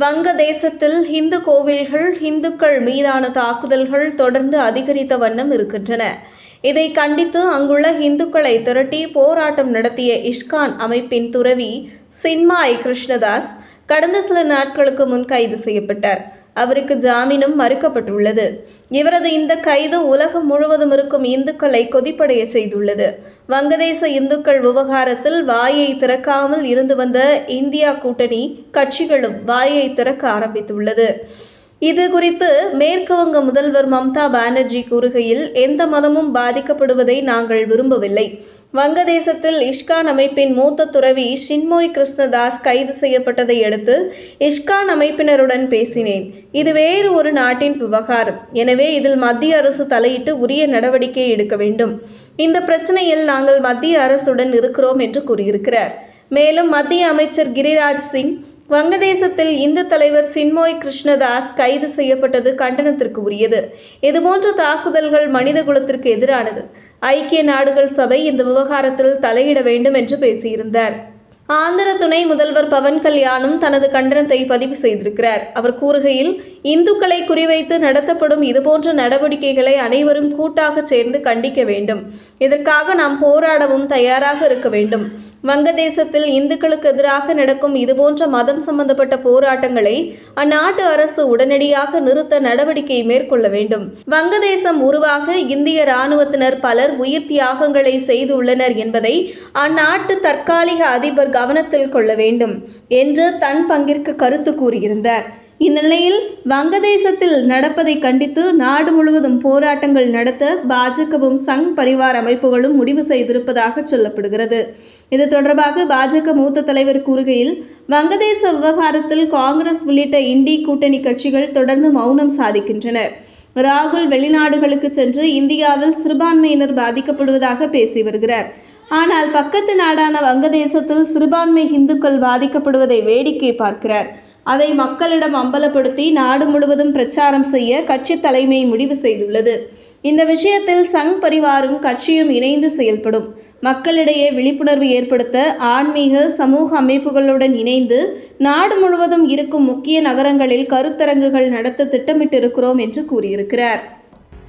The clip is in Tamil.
வங்கதேசத்தில் இந்து கோவில்கள் இந்துக்கள் மீதான தாக்குதல்கள் தொடர்ந்து அதிகரித்த வண்ணம் இருக்கின்றன. இதை கண்டித்து அங்குள்ள இந்துக்களை திரட்டி போராட்டம் நடத்திய இஷ்கான் அமைப்பின் துறவி சின்மாய் கிருஷ்ணதாஸ் கடந்த சில நாட்களுக்கு முன் கைது செய்யப்பட்டார். அவருக்கு ஜாமீனும் மறுக்கப்பட்டுள்ளது. இவரது இந்த கைது உலகம் முழுவதும் இருக்கும் இந்துக்களை கொதிப்படைய செய்துள்ளது. வங்கதேச இந்துக்கள் விவகாரத்தில் வாயை திறக்காமல் இருந்து வந்த இந்தியா கூட்டணி கட்சிகளும் வாயை திறக்க ஆரம்பித்துள்ளது. இது குறித்து மேற்கு வங்க முதல்வர் மம்தா பானர்ஜி கூறுகையில் எந்த மதமும் பாதிக்கப்படுவதை நாங்கள் விரும்பவில்லை. வங்கதேசத்தில் இஷ்கான் அமைப்பின் மூத்த துறவி ஷின்மோய் கிருஷ்ணதாஸ் கைது செய்யப்பட்டதை அடுத்து இஷ்கான் அமைப்பினருடன் பேசினேன். இது வேறு ஒரு நாட்டின் விவகாரம். எனவே இதில் மத்திய அரசு தலையிட்டு உரிய நடவடிக்கை எடுக்க வேண்டும். இந்த பிரச்சனையில் நாங்கள் மத்திய அரசுடன் இருக்கிறோம் என்று கூறியிருக்கிறார். மேலும் மத்திய அமைச்சர் கிரிராஜ் சிங் வங்கதேசத்தில் இந்து தலைவர் சின்மோய் கிருஷ்ணதாஸ் கைது செய்யப்பட்டது கண்டனத்திற்கு உரியது இதுபோன்ற தாக்குதல்கள் மனித குலத்திற்கு எதிரானது. ஐக்கிய நாடுகள் சபை இந்த விவகாரத்தில் தலையிட வேண்டும் என்று பேசியிருந்தார். ஆந்திர துணை முதல்வர் பவன் கல்யாணும் தனது கண்டனத்தை பதிவு செய்திருக்கிறார். அவர் கூறுகையில் இந்துக்களை குறிவைத்து நடத்தப்படும் இதுபோன்ற நடவடிக்கைகளை அனைவரும் கூட்டாக சேர்ந்து கண்டிக்க வேண்டும். இதற்காக நாம் போராடவும் தயாராக இருக்க வேண்டும். வங்கதேசத்தில் இந்துக்களுக்கு எதிராக நடக்கும் இதுபோன்ற மதம் சம்பந்தப்பட்ட போராட்டங்களை அந்நாட்டு அரசு உடனடியாக நிறுத்த நடவடிக்கை மேற்கொள்ள வேண்டும். வங்கதேசம் உருவாக இந்திய இராணுவத்தினர் பலர் உயிர் தியாகங்களை செய்துள்ளனர் என்பதை அந்நாட்டு தற்காலிக அதிபர் கவனத்தில் கொள்ள வேண்டும் என்று தன் பங்கிற்கு கருத்து கூறியிருந்தார். இந்நிலையில் வங்கதேசத்தில் நடப்பதை கண்டித்து நாடு முழுவதும் போராட்டங்கள் நடத்த பாஜகவும் சங் பரிவார் அமைப்புகளும் முடிவு செய்திருப்பதாக சொல்லப்படுகிறது. இது தொடர்பாக பாஜக மூத்த தலைவர் கூறுகையில் வங்கதேச விவகாரத்தில் காங்கிரஸ் உள்ளிட்ட இண்டி கூட்டணி கட்சிகள் தொடர்ந்து மௌனம் சாதிக்கின்றனர் ராகுல் வெளிநாடுகளுக்கு சென்று இந்தியாவில் சிறுபான்மையினர் பாதிக்கப்படுவதாக பேசி வருகிறார். ஆனால் பக்கத்து நாடான வங்கதேசத்தில் சிறுபான்மை இந்துக்கள் பாதிக்கப்படுவதை வேடிக்கை பார்க்கிறார். அதை மக்களிடம் அம்பலப்படுத்தி நாடு முழுவதும் பிரச்சாரம் செய்ய கட்சி தலைமை முடிவு செய்துள்ளது. இந்த விஷயத்தில் சங் பரிவாரும் கட்சியும் இணைந்து செயல்படும். மக்களிடையே விழிப்புணர்வு ஏற்படுத்த ஆன்மீக சமூக அமைப்புகளுடன் இணைந்து நாடு முழுவதும் இருக்கும் முக்கிய நகரங்களில் கருத்தரங்குகள் நடத்த திட்டமிட்டிருக்கிறோம் என்று கூறியிருக்கிறார்.